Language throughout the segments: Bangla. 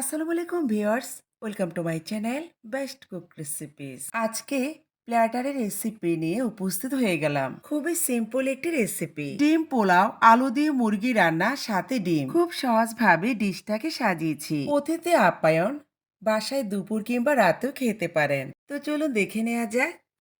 আসসালামু আলাইকুম viewers, welcome to my channel best cook recipes. আজকে প্ল্যাটারের রেসিপি নিয়ে উপস্থিত হয়ে গেলাম। খুবই সিম্পল একটি রেসিপি। ডিম, পোলাও, আলু দিয়ে মুরগি রান্না, সাথে ডিম। খুব সহজভাবে ডিশটাকে সাজিয়েছি। অতিথি আপ্যায়ন, বাসায় দুপুর কিংবা রাতেও খেতে পারেন। তো চলুন দেখে নেওয়া যাক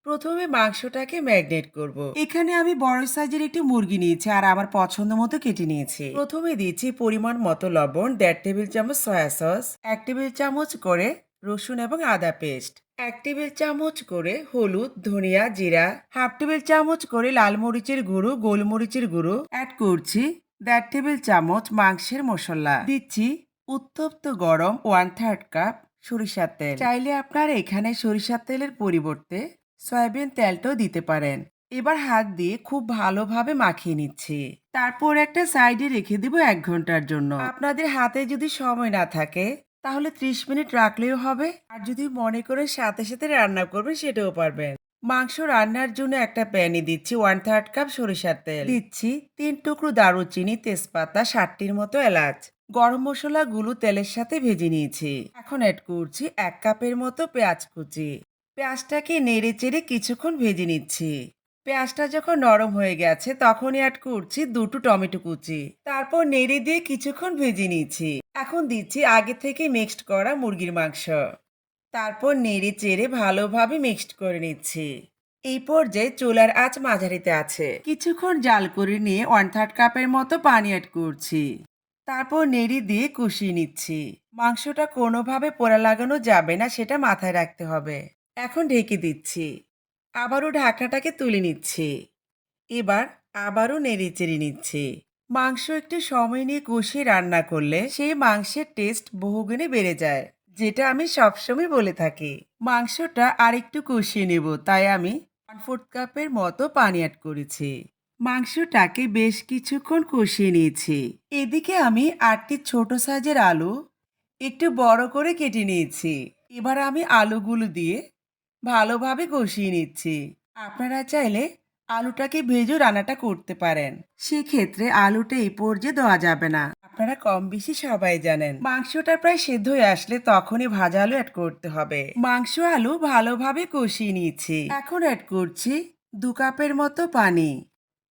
প্রথমে মাংসটাকে ম্যাগনেট করব। এখানে আমি বড় সাইজের একটি মুরগি নিয়েছি আর আমার পছন্দ মতো কেটে নিয়েছি। প্রথমে দিচ্ছি পরিমাণ মতো লবণ দেড় টেবিল চামচ সয়া সস এক টেবিল চামচ করে রসুন এবং আদা পেস্ট এক টেবিল চামচ করে হলুদ ধনিয়া জিরা হাফ টেবিল চামচ করে লাল মরিচের গুঁড়ো গোলমরিচের গুঁড়ো অ্যাড করছি দেড় টেবিল চামচ মাংসের মশলা। দিচ্ছি উত্তপ্ত গরম ওয়ান থার্ড কাপ সরিষার তেল। চাইলে আপনার এখানে সরিষার তেলের পরিবর্তে সয়াবিন তেলটাও দিতে পারেন। এবার হাত দিয়ে খুব ভালোভাবে মাখিয়ে নিচ্ছি। তারপর একটা সাইডে রেখে দিব এক ঘণ্টার জন্য। আপনাদের হাতে যদি সময় না থাকে, তাহলে ত্রিশ মিনিট রাখলেও হবে। আর যদি মনে করে সাথে সাথে রান্না করবেন সেটাও পারবেন। মাংস রান্নার জন্য একটা প্যানে দিচ্ছি ওয়ান থার্ড কাপ সরিষার তেল। দিচ্ছি তিন টুকরো দারুচিনি তেজপাতা, ষাটটির মতো এলাচ। গরম মশলাগুলো তেলের সাথে ভেজে নিয়েছি। এখন অ্যাড করছি এক কাপের মতো পেঁয়াজ কুচি। পেঁয়াজটাকে নেড়ে চেড়ে কিছুক্ষণ ভেজে নিচ্ছি। পেঁয়াজটা যখন নরম হয়ে গেছে, তখনই অ্যাড করছি দুটো টমেটো কুচি। তারপর নেড়ে দিয়ে কিছুক্ষণ ভেজে নিচ্ছি। এখন দিচ্ছি আগে থেকে মিক্সড করা মুরগির মাংস। তারপর নেড়ে চেড়ে ভালোভাবে মিক্সড করে নিচ্ছি। এই পর্যায়ে চুলার আঁচ মাঝারিতে আছে। কিছুক্ষণ জাল করে নিয়ে ওয়ান থার্ড কাপের মতো পানি অ্যাড করছি। তারপর নেড়ি দিয়ে কষিয়ে নিচ্ছি। মাংসটা কোনোভাবে পোড়া লাগানো যাবে না, সেটা মাথায় রাখতে হবে। এখন ঢেকে দিচ্ছি। আবারও ঢাকনাটাকে তুলে নিচ্ছি। এবার আবারও নেড়ে চেড়ে নিচ্ছি। মাংস একটু সময় নিয়ে কষিয়ে রান্না করলে সেই মাংসের টেস্ট বহুগুণে বেড়ে যায়, যেটা আমি সবসময় বলে থাকি। মাংসটা আরেকটু কষিয়ে নেব, তাই আমি ওয়ান ফোর্থ কাপের মতো পানি অ্যাড করেছি। মাংসটাকে বেশ কিছুক্ষণ কষিয়ে নিয়েছি। এদিকে আমি আটটি ছোট সাইজের আলু একটু বড় করে কেটে নিয়েছি। এবার আমি আলুগুলো দিয়ে ভালোভাবে কষিয়ে নিচ্ছি। আপনারা চাইলে আলুটাকে ভেজে রান্নাটা করতে পারেন। সেক্ষেত্রে আলুটা এই পর্যায়ে দেওয়া যাবে না। আপনারা কম বেশি সবাই জানেন, মাংসটা প্রায় সেদ্ধ হয়ে আসলে তখনই ভাজা আলু অ্যাড করতে হবে। মাংস আলু ভালোভাবে কষিয়ে নিয়েছি এখন অ্যাড করছি দু কাপের মতো পানি।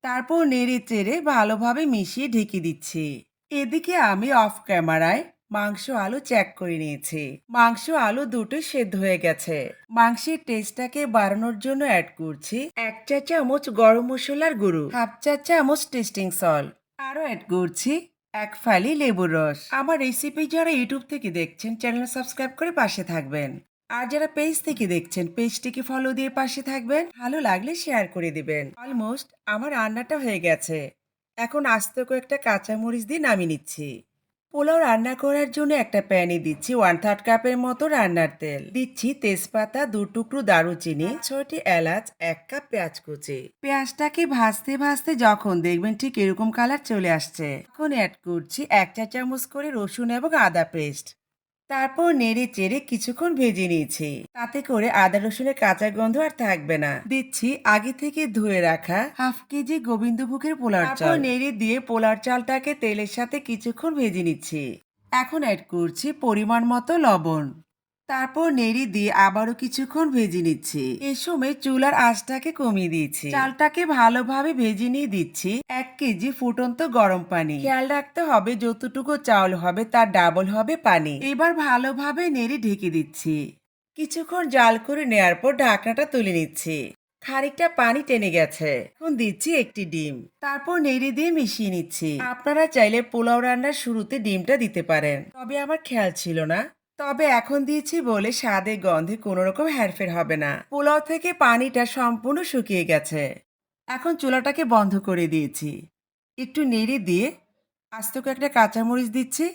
তারপর নেড়ে চেড়ে ভালোভাবে মিশিয়ে ঢেকে দিচ্ছি। এদিকে আমি অফ ক্যামেরায় মাংস আলু চেক করে নিয়েছি। মাংস আলু দুটো সেদ্ধ হয়ে গেছে। মাংসের টেস্টটাকে বাড়ানোর জন্য অ্যাড করছি এক চা চামচ গরম মশলার গুঁড়ো, হাফ চা চামচ টেস্টিং সল্ট আরও অ্যাড করছি এক ফালি লেবুর রস। আমার রেসিপি যারা ইউটিউব থেকে দেখছেন চ্যানেল সাবস্ক্রাইব করে পাশে থাকবেন। আর যারা পেজ থেকে দেখছেন পেজটিকে ফলো দিয়ে পাশে থাকবেন। ভালো লাগলে শেয়ার করে দিবেন। অলমোস্ট আমার রান্নাটা হয়ে গেছে। এখন আস্ত কয়েকটা কাঁচামরিচ দিয়ে নামিয়ে নিচ্ছি। পোলাও রান্না করার জন্য একটা প্যানে দিচ্ছি ওয়ান থার্ড কাপের মতো রান্নার তেল। দিচ্ছি তেজপাতা, দু টুকরো দারুচিনি, ছয়টি এলাচ, এক কাপ পেঁয়াজ কুচি। পেঁয়াজটাকে ভাজতে ভাজতে যখন দেখবেন ঠিক এরকম কালার চলে আসছে। এখন অ্যাড করছি এক চা চামচ করে রসুন এবং আদা পেস্ট তারপর নেড়ে চেড়ে কিছুক্ষণ ভেজে নিয়েছি। তাতে করে আদা রসুনের কাঁচা গন্ধ আর থাকবে না। দিচ্ছি আগে থেকে ধুয়ে রাখা হাফ কেজি গোবিন্দভোগের পোলার চাল। নেড়ে দিয়ে পোলার চালটাকে তেলের সাথে কিছুক্ষণ ভেজে নিচ্ছি। এখন অ্যাড করছি পরিমাণ মতো লবণ। তারপর নেড়ে দিয়ে আবারও কিছুক্ষণ ভেজে নিচ্ছি। এ সময় চুলার আঁচটাকে কমিয়ে দিয়েছি। চালটাকে ভালোভাবে ভেজে নিয়ে দিচ্ছি এক কেজি ফুটন্ত গরম পানি। খেয়াল রাখতে হবে যতটুকু চাউল হবে তার ডাবল হবে পানি। এবার ভালোভাবে নেড়ে ঢেকে দিচ্ছি। কিছুক্ষণ জাল করে নেওয়ার পর ঢাকনাটা তুলে নিচ্ছি। খানিকটা পানি টেনে গেছে। এখন দিচ্ছি একটি ডিম। তারপর নেড়ে দিয়ে মিশিয়ে নিচ্ছি। আপনারা চাইলে পোলাও রান্নার শুরুতে ডিমটা দিতে পারেন। তবে আমার খেয়াল ছিল না। তবে এখন দিয়েছি বলে স্বাদে গন্ধে কোনো রকম হেরফের হবে না। পোলাও থেকে পানিটা সম্পূর্ণ শুকিয়ে গেছে। এখন চুলাটাকে বন্ধ করে দিয়েছি। একটু নেড়ে দিয়ে আস্ত একটা কাঁচামরিচ দিচ্ছি।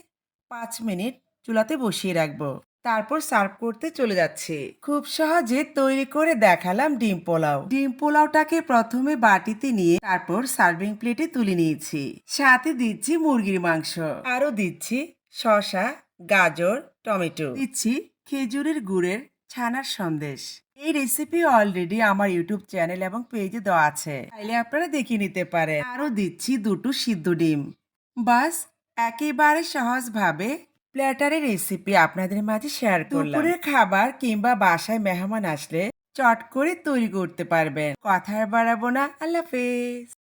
পাঁচ মিনিট চুলাতে বসিয়ে রাখব। তারপর সার্ভ করতে চলে যাচ্ছি। খুব সহজে তৈরি করে দেখালাম ডিম পোলাও। ডিম পোলাওটাকে প্রথমে বাটিতে নিয়ে তারপর সার্ভিং প্লেটে তুলে নিয়েছি। সাথে দিচ্ছি মুরগির মাংস। আরও দিচ্ছি শসা গাজর, টমেটো। দিচ্ছি খেজুরের গুড়ের ছানার সন্দেশ। এই রেসিপি অলরেডি আমার ইউটিউব চ্যানেল এবং পেজে দেওয়া আছে। চাইলে আপনারা দেখে নিতে পারেন। আরও দিচ্ছি দুটো সিদ্ধ ডিম। বাস, একেবারে সহজভাবে প্ল্যাটারের রেসিপি আপনাদের মাঝে শেয়ার করলাম। দুপুরের খাবার কিংবা বাসায় মেহমান আসলে চট করে তৈরি করতে পারবেন। কথা বাড়াবো না। আল্লাহ হাফেজ।